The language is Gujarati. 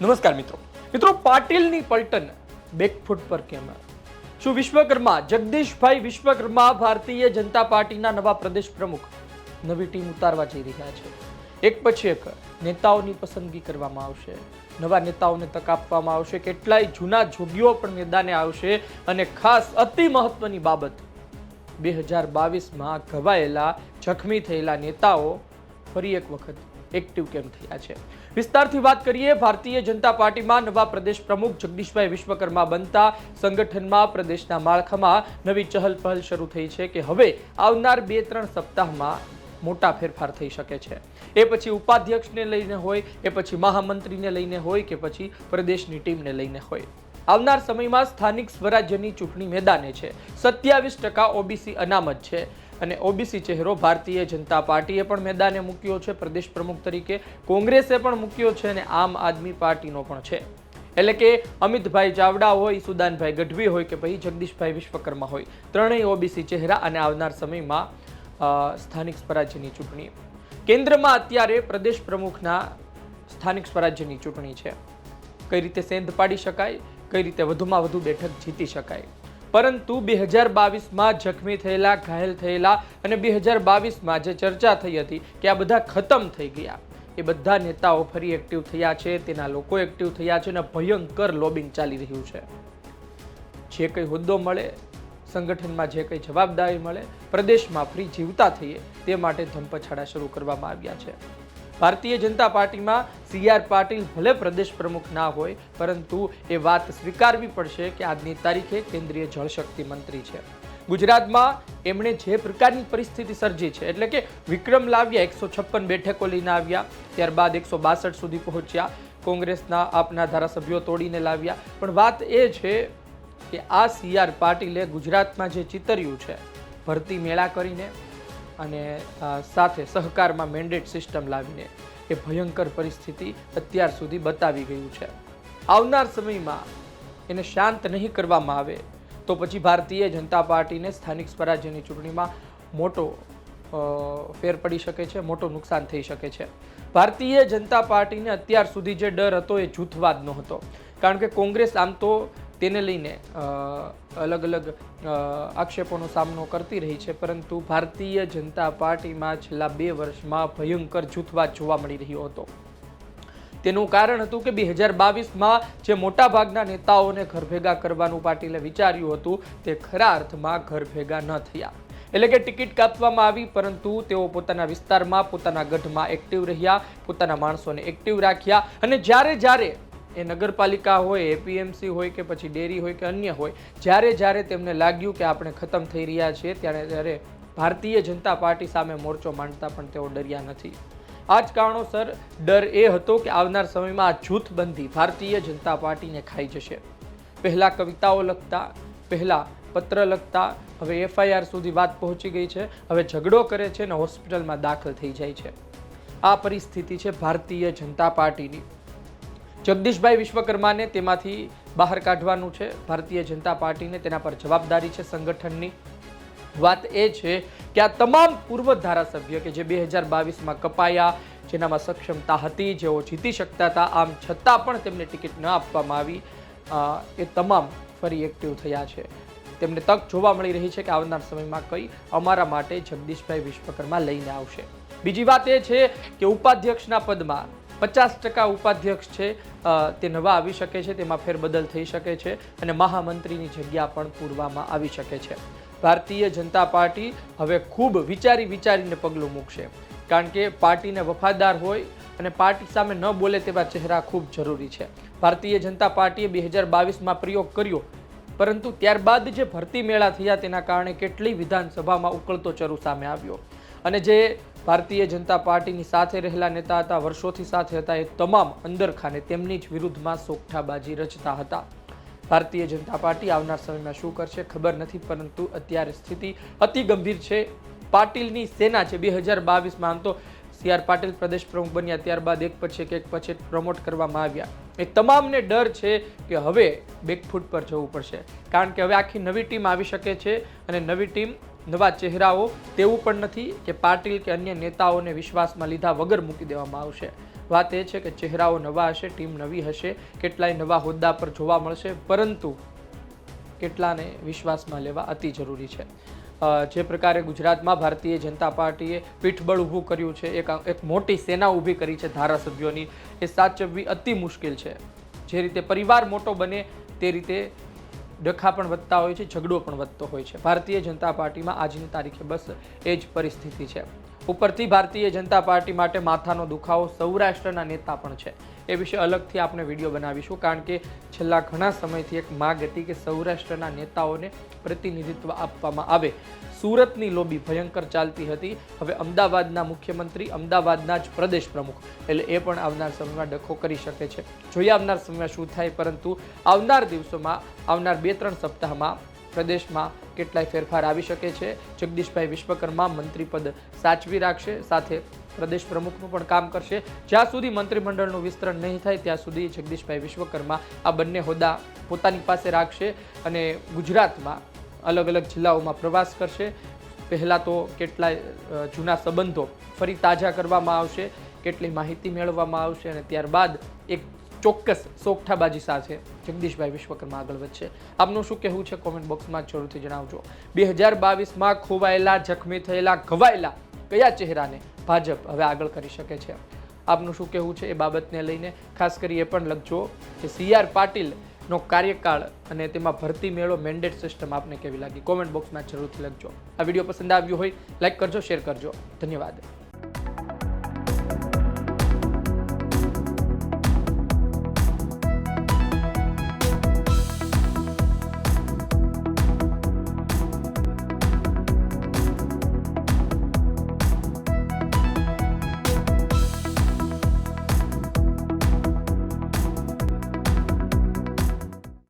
નમસ્કાર મિત્રો. મિત્રો, પાટીલની પલટન બેકફૂટ પર કેમ? શું વિશ્વકર્મા, જગદીશભાઈ વિશ્વકર્મા ભારતીય જનતા પાર્ટીના નવા પ્રદેશ પ્રમુખ નવી ટીમ ઉતારવા જઈ રહ્યા છે? એક પછી એક નેતાઓની પસંદગી કરવામાં આવશે. નવા નેતાઓને તક આપવામાં આવશે. કેટલાય જૂના જોગીઓ પણ મેદાને આવશે અને ખાસ અતિ મહત્વની બાબત, બે હજાર બાવીસમાં ઘવાયેલા, જખમી થયેલા નેતાઓ ફરી એક વખત એક્ટિવ કેમ થયા છે? વિસ્તારથી વાત કરીએ, ભારતીય જનતા પાર્ટીમાં નવા પ્રદેશ પ્રમુખ જગદીશભાઈ વિશ્વકર્મા બનતા સંગઠનમાં પ્રદેશના માળખામાં નવી ચહલ પહલ શરૂ થઈ છે કે હવે આવનાર બે ત્રણ સપ્તાહમાં મોટા ફેરફાર થઈ શકે છે. એ પછી ઉપાધ્યક્ષને લઈને હોય, એ પછી મહામંત્રીને લઈને હોય કે પછી પ્રદેશની ટીમને લઈને હોય. આવનાર સમયમાં સ્થાનિક સ્વરાજ્યની ચૂંટણી મેદાને છે. સત્યાવીસ ટકા ઓબીસી અનામત છે. અને ઓબીસી ચહેરો ભારતીય જનતા પાર્ટીએ પણ મેદાને મૂક્યો છે. પ્રદેશ પ્રમુખ તરીકે કોંગ્રેસે પણ મૂક્યો છે અને આમ આદમી પાર્ટીનો પણ છે. એટલે કે અમિતભાઈ ચાવડા હોય, સુદાનભાઈ ગઢવી હોય કે પછી જગદીશભાઈ વિશ્વકર્મા હોય, ત્રણેય ઓબીસી ચહેરા અને આવનાર સમયમાં સ્થાનિક સ્વરાજ્યની ચૂંટણી. કેન્દ્રમાં અત્યારે પ્રદેશ પ્રમુખના સ્થાનિક સ્વરાજ્યની ચૂંટણી છે. કઈ રીતે સેંધ પાડી શકાય, કઈ રીતે વધુમાં વધુ બેઠક જીતી શકાય. પરંતુ બે હજાર બાવીસમાં જખમી થયેલા, ઘાયલ થયેલા અને બે હજાર બાવીસમાં જે ચર્ચા થઈ હતી કે આ બધા ખતમ થઈ ગયા. એ બધા નેતાઓ ફરી એક્ટિવ થયા છે, તેના લોકો એક્ટિવ થયા છે અને ભયંકર લોબિંગ ચાલી રહ્યું છે. જે કંઈ હોદ્દો મળે, સંગઠનમાં જે કંઈ જવાબદારી મળે, પ્રદેશમાં ફ્રી જીવતા થઈએ, તે માટે ધમપછાડા શરૂ કરવામાં આવ્યા છે. ભારતીય જનતા પાર્ટીમાં સી આર પાટીલ ભલે પ્રદેશ પ્રમુખ ના હોય, પરંતુ એ વાત સ્વીકારવી પડશે કે આજની તારીખે કેન્દ્રીય જળશક્તિ મંત્રી છે. ગુજરાતમાં એમણે જે પ્રકારની પરિસ્થિતિ સર્જી છે, એટલે કે વિક્રમ લાવ્યા, એકસો છપ્પન બેઠકો લઈને આવ્યા, ત્યારબાદ એકસો બાસઠ સુધી પહોંચ્યા, કોંગ્રેસના આપના ધારાસભ્યો તોડીને લાવ્યા. પણ વાત એ છે કે આ સી આર પાટીલે ગુજરાતમાં જે ચિતર્યું છે, ભરતી મેળા કરીને અને સાથે સહકારમાં મેન્ડેટ સિસ્ટમ લાવીને એ ભયંકર પરિસ્થિતિ અત્યાર સુધી બતાવી ગયું છે. આવનાર સમયમાં એને શાંત નહીં કરવામાં આવે તો પછી ભારતીય જનતા પાર્ટીને સ્થાનિક સ્વરાજ્યની ચૂંટણીમાં મોટો ફેર પડી શકે છે, મોટું નુકસાન થઈ શકે છે. ભારતીય જનતા પાર્ટીને અત્યાર સુધી જે ડર હતો એ જૂથવાદનો હતો. કારણ કે કોંગ્રેસ આમ તો તેને લઈને અલગ અલગ આક્ષેપોનો સામનો કરતી રહી છે, પરંતુ ભારતીય જનતા પાર્ટીમાં છેલ્લા બે વર્ષમાં ભયંકર જૂથવાદ જોવા મળી રહ્યો હતો. તેનું કારણ હતું કે બે હજાર બાવીસમાં જે મોટાભાગના નેતાઓને ઘર ભેગા કરવાનું પાટીલે વિચાર્યું હતું, તે ખરા અર્થમાં ઘર ભેગા ન થયા. એટલે કે ટિકિટ કાપવામાં આવી, પરંતુ તેઓ પોતાના વિસ્તારમાં, પોતાના ગઢમાં એક્ટિવ રહ્યા, પોતાના માણસોને એક્ટિવ રાખ્યા અને જ્યારે જ્યારે એ નગરપાલિકા હોય, એપીએમસી હોય કે પછી ડેરી હોય કે અન્ય હોય, જ્યારે જ્યારે તેમને લાગ્યું કે આપણે ખતમ થઈ રહ્યા છીએ, ત્યારે ત્યારે ભારતીય જનતા પાર્ટી સામે મોરચો માંડતા પણ તેઓ ડર્યા નથી. આ જ કારણોસર ડર એ હતો કે આવનાર સમયમાં આ જૂથબંધી ભારતીય જનતા પાર્ટીને ખાઈ જશે. પહેલાં કવિતાઓ લખતા, પહેલાં પત્ર લખતા, હવે એફઆઈઆર સુધી વાત પહોંચી ગઈ છે, હવે ઝઘડો કરે છે અને હોસ્પિટલમાં દાખલ થઈ જાય છે. આ પરિસ્થિતિ છે ભારતીય જનતા પાર્ટીની. જગદીશભાઈ વિશ્વકર્માને તેમાંથી બહાર કાઢવાનું છે. ભારતીય જનતા પાર્ટીને તેના પર જવાબદારી છે સંગઠનની. વાત એ છે કે આ તમામ પૂર્વ ધારાસભ્ય કે જે બે હજાર બાવીસમાં કપાયા, જેનામાં સક્ષમતા હતી, જેઓ જીતી શકતા હતા, આમ છતાં પણ તેમને ટિકિટ ન આપવામાં આવી એ તમામ ફરી એક્ટિવ થયા છે. તેમને તક જોવા મળી રહી છે કે આવનાર સમયમાં કઈ અમારા માટે જગદીશભાઈ વિશ્વકર્મા લઈને આવશે. બીજી વાત એ છે કે ઉપાધ્યક્ષના પદમાં પચાસ ટકા ઉપાધ્યક્ષ છે તે નવા આવી શકે છે, તેમાં ફેરબદલ થઈ શકે છે અને મહામંત્રીની જગ્યા પણ પૂરવામાં આવી શકે છે. ભારતીય જનતા પાર્ટી હવે ખૂબ વિચારી વિચારીને પગલું મૂકશે. કારણ કે પાર્ટીને વફાદાર હોય અને પાર્ટી સામે ન બોલે તેવા ચહેરા ખૂબ જરૂરી છે. ભારતીય જનતા પાર્ટીએ બે હજાર બાવીસમાં પ્રયોગ કર્યો. પરંતુ ત્યારબાદ જે ભરતી મેળા થયા તેના કારણે કેટલી વિધાનસભામાં ઉકળતો ચરુ સામે આવ્યો. અને જે ભારતીય જનતા પાર્ટીની સાથે રહેલા નેતા હતા, વર્ષોથી સાથે હતા, એ તમામ અંદરખાને તેમની જ વિરુદ્ધમાં સોગઠાબાજી રચતા હતા. ભારતીય જનતા પાર્ટી આવનાર સમયમાં શું કરશે ખબર નથી, પરંતુ અત્યારે સ્થિતિ અતિ ગંભીર છે. પાટીલની સેના છે, બે હજાર બાવીસમાં આમ તો સી આર પાટીલ પ્રદેશ પ્રમુખ બન્યા ત્યારબાદ એક પછી એક એક પછી પ્રમોટ કરવામાં આવ્યા. એ તમામને ડર છે કે હવે બેકફૂટ પર જવું પડશે. કારણ કે હવે આખી નવી ટીમ આવી શકે છે અને નવી ટીમ, નવા ચહેરાઓ તેવું પણ નથી કે પાટીલ કે અન્ય નેતાઓને વિશ્વાસમાં લીધા વગર મૂકી દેવામાં આવશે. વાત એ છે કે ચહેરાઓ નવા હશે, ટીમ નવી હશે, કેટલાય નવા હોદ્દા પર જોવા મળશે, પરંતુ કેટલાને વિશ્વાસમાં લેવા અતિ જરૂરી છે. જે પ્રકારે ગુજરાતમાં ભારતીય જનતા પાર્ટીએ પીઠબળ ઊભું કર્યું છે, એક એક મોટી સેના ઊભી કરી છે ધારાસભ્યોની, એ સાચવવી અતિ મુશ્કેલ છે. જે રીતે પરિવાર મોટો બને તે રીતે ડખા પણ વધતા હોય છે, ઝઘડો પણ વધતો હોય છે. ભારતીય જનતા પાર્ટીમાં આજની તારીખે બસ એ જ પરિસ્થિતિ છે. ઉપરથી ભારતીય જનતા પાર્ટી માટે માથાનો દુખાવો સૌરાષ્ટ્રના નેતા પણ છે. એ વિશે અલગથી આપણે વીડિયો બનાવીશું, કારણ કે છેલ્લા ઘણા સમયથી એક માગ હતી કે સૌરાષ્ટ્રના નેતાઓને પ્રતિનિધિત્વ આપવામાં આવે. સુરતની લોબી ભયંકર ચાલતી હતી. હવે અમદાવાદના મુખ્યમંત્રી, અમદાવાદના જ પ્રદેશ પ્રમુખ, એટલે એ પણ આવનાર સમયમાં ડખો કરી શકે છે. જોઈએ આવનાર સમયમાં શું થાય, પરંતુ આવનાર દિવસોમાં, આવનાર બે ત્રણ સપ્તાહમાં પ્રદેશમાં કેટલાય ફેરફાર આવી શકે છે. જગદીશભાઈ વિશ્વકર્મા મંત્રીપદ સાચવી રાખશે, સાથે પ્રદેશ પ્રમુખનું પણ કામ કરશે. જ્યાં સુધી મંત્રીમંડળનું વિસ્તરણ નહીં થાય, ત્યાં સુધી જગદીશભાઈ વિશ્વકર્મા આ બંને હોદ્દા પોતાની પાસે રાખશે અને ગુજરાતમાં અલગ અલગ જિલ્લાઓમાં પ્રવાસ કરશે. પહેલાં તો કેટલાય જૂના સંબંધો ફરી તાજા કરવામાં આવશે, કેટલી માહિતી મેળવવામાં આવશે અને ત્યારબાદ એક ચોક્કસ સોગઠાબાજી સાથે જગદીશભાઈ વિશ્વકર્મા આગળ વધશે. આપનું શું કહેવું છે? કોમેન્ટ બોક્સમાં જરૂરથી જણાવજો. બે હજાર બાવીસમાં ખોવાયેલા, જખમી થયેલા, ઘવાયેલા કયા ચહેરાને ભાજપ હવે આગળ કરી શકે છે? આપનું શું કહેવું છે એ બાબતને લઈને? ખાસ કરી એ પણ લખજો કે સી આર પાટીલનો કાર્યકાળ અને તેમાં ભરતી મેળો મેન્ડેટ સિસ્ટમ આપને કેવી લાગી? કોમેન્ટ બોક્સમાં જરૂરથી લખજો. આ વીડિયો પસંદ આવ્યો હોય લાઈક કરજો શેર કરજો. ધન્યવાદ.